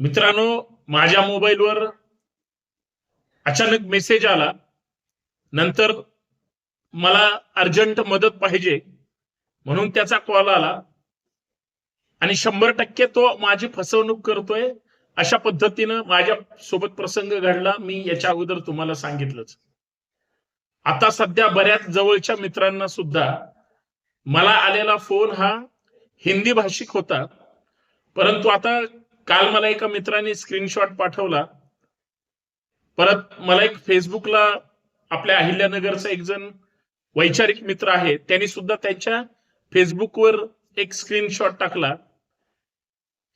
मित्रांनो माझ्या मोबाईलवर अचानक मेसेज आला. नंतर मला अर्जंट मदत पाहिजे म्हणून त्याचा कॉल आला. आणि शंभर टक्के तो माझी फसवणूक करतोय. अशा पद्धतीनं माझ्या सोबत प्रसंग घडला. मी याच्या अगोदर तुम्हाला सांगितलंच. आता सध्या बऱ्याच जवळच्या मित्रांना सुद्धा मला आलेला फोन हा हिंदी भाषिक होता. परंतु आता काल मला एका मित्राने स्क्रीनशॉट पाठवला. परत मला एक फेसबुकला आपल्या अहिल्यानगरचा एक जण वैचारिक मित्र आहे त्यांनी सुद्धा त्यांच्या फेसबुकवर एक स्क्रीनशॉट टाकला.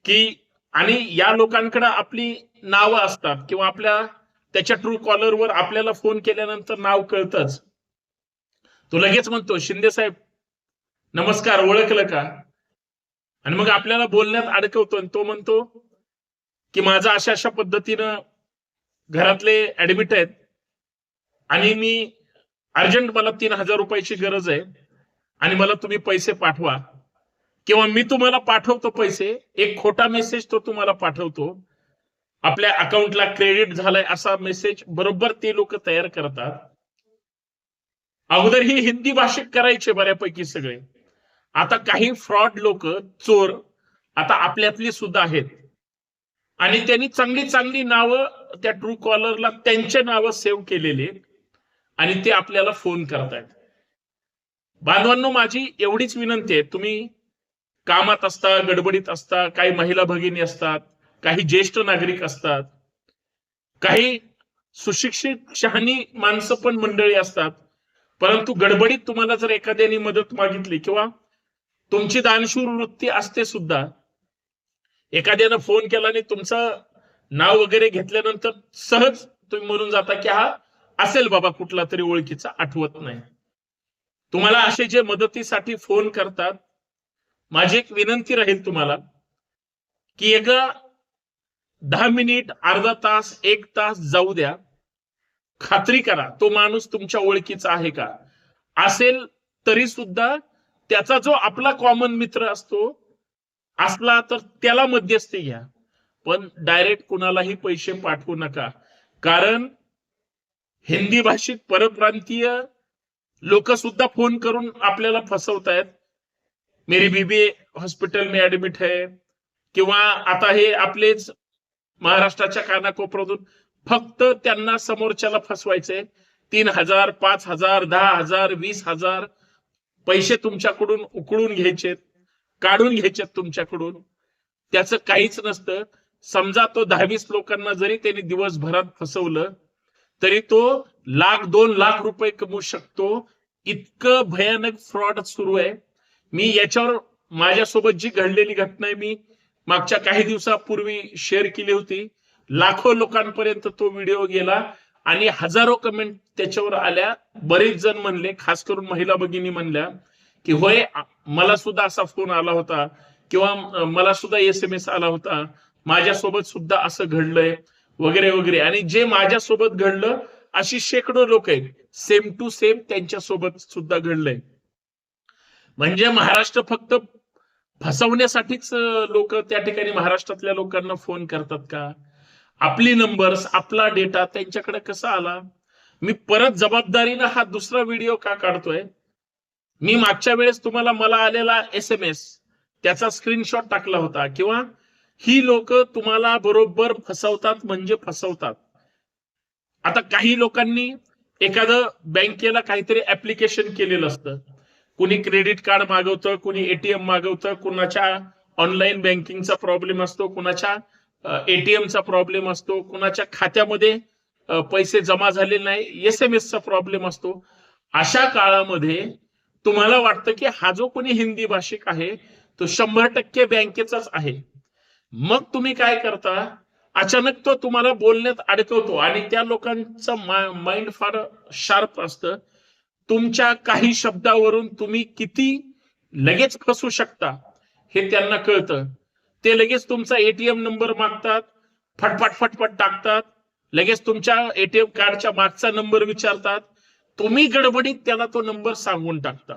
की आणि या लोकांकडे आपली नावं असतात किंवा आपल्या त्याच्या ट्रू कॉलरवर आपल्याला फोन केल्यानंतर नाव कळतच. तो लगेच म्हणतो शिंदे साहेब नमस्कार ओळखलं का? आणि मग आपल्याला बोलण्यात अडकवतो आणि तो म्हणतो की माझा अशा अशा पद्धतीनं घरातले ऍडमिट आहेत आणि मी अर्जंट मला तीन हजार रुपयाची गरज आहे आणि मला तुम्ही पैसे पाठवा. किंवा मी तुम्हाला पाठवतो पैसे एक खोटा मेसेज तो तुम्हाला पाठवतो. आपल्या अकाउंटला क्रेडिट झालाय असा मेसेज बरोबर ते लोक तयार करतात. अगोदर ही हिंदी भाषिक करायचे बऱ्यापैकी सगळे. आता काही फ्रॉड लोक चोर आता आपल्यातली सुद्धा आहेत. आणि त्यांनी चांगली चांगली नावं त्या ट्रू कॉलरला त्यांचे नावं सेव्ह केलेली आहेत. आणि ते आपल्याला फोन करतायत. बांधवांनो माझी एवढीच विनंती आहे. तुम्ही कामात असता गडबडीत असता काही महिला भगिनी असतात काही ज्येष्ठ नागरिक असतात काही सुशिक्षित शहाणी माणसं पण मंडळी असतात. परंतु गडबडीत तुम्हाला जर एखाद्याने मदत मागितली किंवा तुमची दानशूर वृत्ती असते सुद्धा. एखाद्यानं फोन केला आणि तुमचं नाव वगैरे घेतल्यानंतर सहज तुम्ही म्हणून जाता की हा असेल बाबा कुठला तरी ओळखीचा आठवत नाही. तुम्हाला असे जे मदतीसाठी फोन करतात माझी एक विनंती राहील तुम्हाला की एका दहा मिनिट अर्धा तास एक तास जाऊ द्या. खात्री करा तो माणूस तुमच्या ओळखीचा आहे का? असेल तरी सुद्धा त्याचा जो आपला कॉमन मित्र असतो असला तर त्याला मध्यस्थी घ्या. पण डायरेक्ट कुणालाही पैसे पाठवू नका. कारण हिंदी भाषिक परप्रांतीय लोक सुद्धा फोन करून आपल्याला फसवतायत. मेरी बीबी हॉस्पिटल में ऍडमिट आहे किंवा आता हे आपलेच महाराष्ट्राच्या कानाकोपऱ्यातून फक्त त्यांना समोरच्याला फसवायचे तीन हजार पाच हजार दहा हजार वीस हजार पैसे तुमच्याकडून उकळून घ्यायचेत काढून घ्यायचेत तुमच्याकडून. त्याचं काहीच नसतं. समजा तो दहावीस लोकांना जरी त्यांनी दिवसभरात फसवलं तरी तो लाख दोन लाख रुपये कमवू शकतो. इतकं भयानक फ्रॉड सुरू आहे. मी याच्यावर माझ्यासोबत जी घडलेली घटना आहे मी मागच्या काही दिवसापूर्वी शेअर केली होती. लाखो लोकांपर्यंत तो व्हिडिओ गेला. आणि हजारो कमेंट त्याच्यावर आल्या. बरेच जण म्हणले खास करून महिला भगिनी म्हणल्या की होय मला सुद्धा असा फोन आला होता किंवा मला सुद्धा एस एम एस आला होता. माझ्यासोबत सुद्धा असं घडलंय वगैरे वगैरे. आणि जे माझ्यासोबत घडलं अशी शेकडो लोक आहेत. सेम टू सेम त्यांच्यासोबत सुद्धा घडलंय. म्हणजे महाराष्ट्र फक्त फसवण्यासाठीच लोक त्या ठिकाणी महाराष्ट्रातल्या लोकांना फोन करतात का? आपली नंबर्स आपला डेटा त्यांच्याकडे कसा आला? मी परत जबाबदारीनं हा दुसरा व्हिडिओ का काढतोय? मी मागच्या वेळेस तुम्हाला मला आलेला एस एम एस त्याचा स्क्रीनशॉट टाकला होता. किंवा ही लोक तुम्हाला बरोबर फसवतात म्हणजे फसवतात. आता काही लोकांनी एखादं बँकेला काहीतरी ऍप्लिकेशन केलेलं असतं. कुणी क्रेडिट कार्ड मागवतं कुणी एटीएम मागवतं कुणाच्या ऑनलाईन बँकिंगचा प्रॉब्लेम असतो कुणाच्या एटीएमचा प्रॉब्लेम असतो कुणाच्या खात्यामध्ये पैसे जमा झालेले नाही एस एम एसचा प्रॉब्लेम असतो. अशा काळामध्ये तुम्हाला वाटतं की हा जो कोणी हिंदी भाषिक आहे तो शंभर टक्के बँकेचाच आहे. मग तुम्ही काय करता? अचानक तो तुम्हाला बोलण्यात अडकवतो आणि त्या लोकांचं माइंड फार शार्प असतं. तुमच्या काही शब्दावरून तुम्ही किती लगेच फसू शकता हे त्यांना कळतं. ते लगेच तुमचा एटीएम नंबर मागतात फटफट फटफट टाकतात लगेच तुमच्या एटीएम कार्डच्या मागचा नंबर विचारतात. तुम्ही गडबडीत त्याला तो नंबर सांगून टाकता.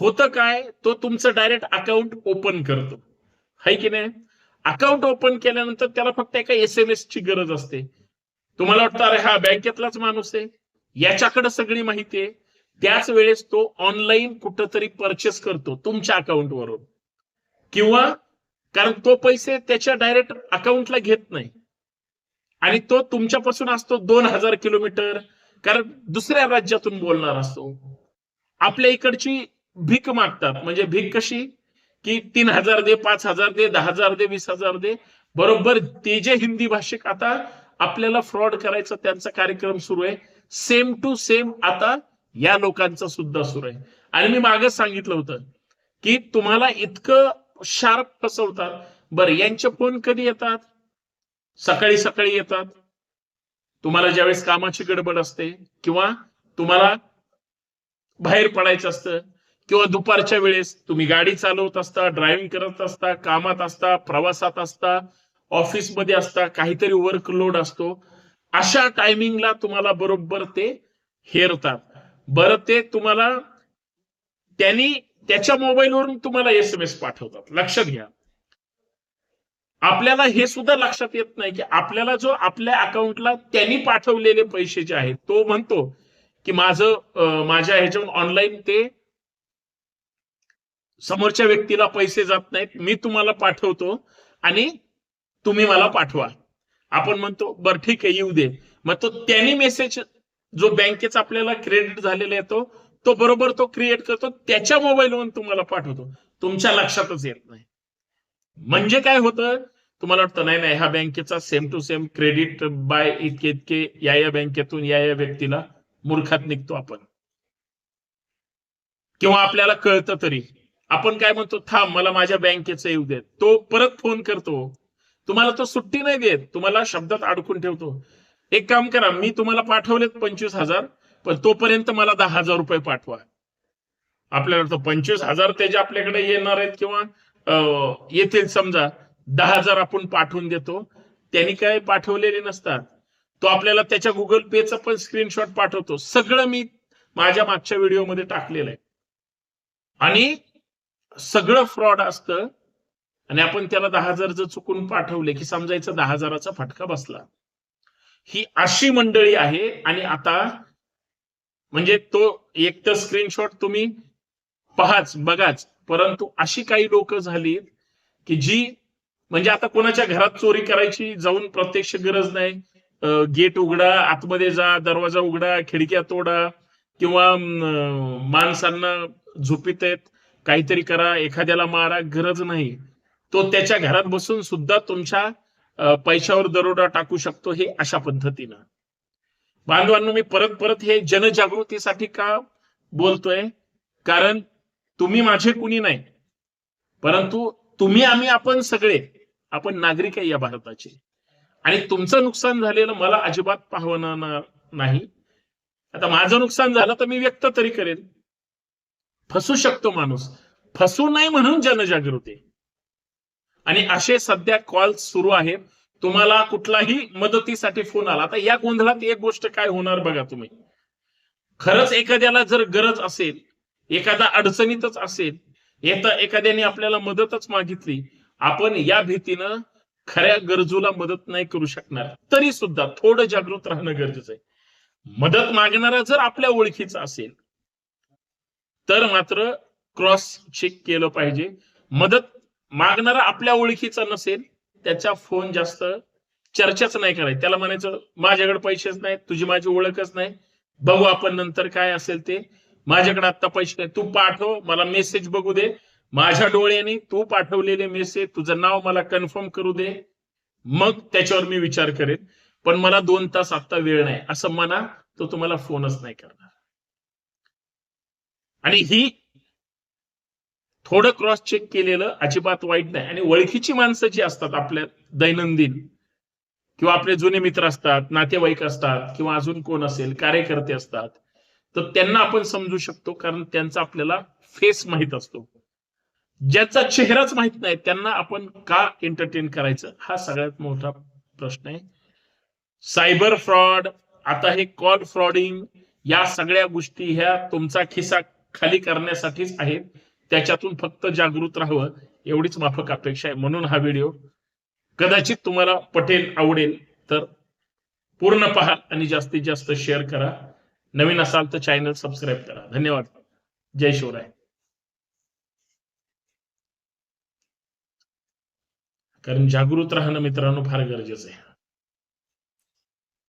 होतं काय? तो तुमचं डायरेक्ट अकाउंट ओपन करतो. हाय की नाही? अकाउंट ओपन केल्यानंतर त्याला फक्त एका एस एम एस ची गरज असते. तुम्हाला वाटतं अरे हा बँकेतलाच माणूस आहे. याच्याकडे सगळी माहिती आहे. त्याच वेळेस तो ऑनलाईन कुठंतरी परचेस करतो तुमच्या अकाउंटवरून किंवा कारण तो पैसे त्याच्या डायरेक्ट अकाउंटला घेत नाही. आणि तो तुमच्यापासून असतो दोन हजार किलोमीटर कारण दुसऱ्या राज्यातून बोलणार असतो. आपल्या इकडची भीक मागतात. म्हणजे भीक कशी? की तीन हजार दे पाच हजार दे दहा हजार दे वीस हजार दे. बरोबर ते जे हिंदी भाषिक आता आपल्याला फ्रॉड करायचा त्यांचा कार्यक्रम सुरू आहे. सेम टू सेम आता या लोकांचा सुद्धा सुरू आहे. आणि मी मागच सांगितलं होतं की तुम्हाला इतकं शार्प फसवतात. बरं यांचे फोन कधी येतात? सकाळी सकाळी येतात. तुम्हाला ज्यावेळेस कामाची गडबड असते किंवा तुम्हाला बाहेर पडायचं असतं किंवा दुपारच्या वेळेस तुम्ही गाडी चालवत असता ड्रायव्हिंग करत असता कामात असता प्रवासात असता ऑफिसमध्ये असता काहीतरी वर्कलोड असतो अशा टायमिंगला तुम्हाला बरोबर ते हेरतात. बरं ते तुम्हाला त्यांनी त्याच्या मोबाईलवरून तुम्हाला एस एम एस पाठवतात. लक्षात घ्या. आपल्याला हे सुद्धा लक्षात येत नाही की आपल्याला जो आपल्या अकाउंटला त्यांनी पाठवलेले पैसे जे आहेत तो म्हणतो की माझं माझ्या ह्याच्यावर ऑनलाईन ते समोरच्या व्यक्तीला पैसे जात नाहीत. मी तुम्हाला पाठवतो आणि तुम्ही मला पाठवा. आपण म्हणतो बरं ठीक आहे येऊ दे. मग तो त्यांनी मेसेज जो बँकेचा आपल्याला क्रेडिट झालेला येतो तो बरोबर तो क्रिएट करतो त्याच्या मोबाईलवरून तुम्हाला पाठवतो. तुमच्या लक्षातच येत नाही. म्हणजे काय होतं? तुम्हाला वाटतं नाही नाही ह्या बँकेचा same to same credit by इतके इतके या या बँकेतून या या व्यक्तीला मूर्खात निघतो आपण. किंवा आपल्याला कळतं तरी. आपण काय म्हणतो थांब मला माझ्या बँकेचं येऊ देत तो परत फोन करतो. तुम्हाला तो सुट्टी नाही देत. तुम्हाला शब्दात अडकून ठेवतो. एक काम करा मी तुम्हाला पाठवलेत पंचवीस हजार. पण तोपर्यंत मला दहा हजार रुपये पाठवा. आपल्याला तर पंचवीस हजार त्याचे आपल्याकडे येणार आहेत किंवा अं, येतील समजा दहा हजार आपण पाठवून देतो. त्यांनी काय पाठवलेले नसतात. तो आपल्याला त्याच्या गुगल पेचा पण स्क्रीनशॉट पाठवतो. सगळं मी माझ्या मागच्या व्हिडिओमध्ये टाकलेलं आहे. आणि सगळं फ्रॉड असतं. आणि आपण त्याला दहा हजार जर चुकून पाठवले की समजायचं दहा हजाराचा फटका बसला. ही अशी मंडळी आहे आणि आता म्हणजे तो एक तर स्क्रीनशॉट तुम्ही पहाच बघाच. परंतु अशी काही लोक झाली की जी म्हणजे आता कोणाच्या घरात चोरी करायची जाऊन प्रत्यक्ष गरज नाही. गेट उघडा आतमध्ये जा दरवाजा उघडा खिडक्या तोडा किंवा माणसांना झोपित आहेत काहीतरी करा एखाद्याला मारा गरज नाही. तो त्याच्या घरात बसून सुद्धा तुमच्या पैशावर दरोडा टाकू शकतो हे अशा पद्धतीनं. बांधवांनो मी परत परत हे जनजागृतीसाठी का बोलतोय? कारण तुम्ही माझे कुणी नाही. परंतु तुम्ही आम्ही आपण सगळे आपण नागरिक आहे या भारताचे. आणि तुमचं नुकसान झालेलं मला अजिबात पाहवणार नाही. आता माझं नुकसान झालं तर मी व्यक्त तरी करेन. फसू शकतो माणूस. फसू नाही म्हणून जनजागृती. आणि असे सध्या कॉल सुरू आहेत. तुम्हाला कुठलाही मदतीसाठी फोन आला. आता या गोंधळात एक गोष्ट काय होणार बघा तुम्ही. खरंच एखाद्याला जर गरज असेल एखादा अडचणीतच असेल येता एखाद्याने आपल्याला मदतच मागितली आपण या भीतीनं खऱ्या गरजूला मदत नाही करू शकणार. तरी सुद्धा थोडं जागृत राहणं गरजेचं आहे. मदत मागणारा जर आपल्या ओळखीचा असेल तर मात्र क्रॉस चेक केलं पाहिजे. मदत मागणारा आपल्या ओळखीचा नसेल त्याचा फोन जास्त चर्चाच नाही करायची. त्याला म्हणायचं माझ्याकडे पैसेच नाहीत तुझी माझी ओळखच नाही. बघू आपण नंतर काय असेल ते. माझ्याकडे आता पैसे नाही तू पाठव मला मेसेज बघू दे. माझ्या डोळ्याने तू पाठवलेले मेसेज तुझं नाव मला कन्फर्म करू दे. मग त्याच्यावर मी विचार करेन. पण मला दोन तास आता वेळ नाही. असं म्हणा तो तुम्हाला फोनच नाही करणार. आणि ही थोडं क्रॉस चेक केलेलं अजिबात वाईट नाही. आणि ओळखीची माणसं जी असतात आपल्या दैनंदिन किंवा आपले जुने मित्र असतात नातेवाईक असतात किंवा अजून कोण असेल कार्यकर्ते असतात तर त्यांना आपण समजू शकतो कारण त्यांचा आपल्याला फेस माहीत असतो. ज्याचा चेहराच माहीत नाही त्यांना आपण का एंटरटेन करायचं? हा सगळ्यात मोठा प्रश्न आहे. सायबर फ्रॉड आता हे कॉल फ्रॉडिंग या सगळ्या गोष्टी ह्या तुमचा खिसा खाली करण्यासाठीच आहेत. त्याच्यातून फक्त जागृत राहावं एवढीच माफक अपेक्षा आहे. म्हणून हा व्हिडिओ कदाचित तुम्हाला पटेल आवडेल तर पूर्ण पहा आणि जास्तीत जास्त शेअर करा. नवीन असाल तर चॅनल सबस्क्राईब करा. धन्यवाद. जय शिवराय. कारण जागृत राहणं मित्रांनो फार गरजेचं आहे.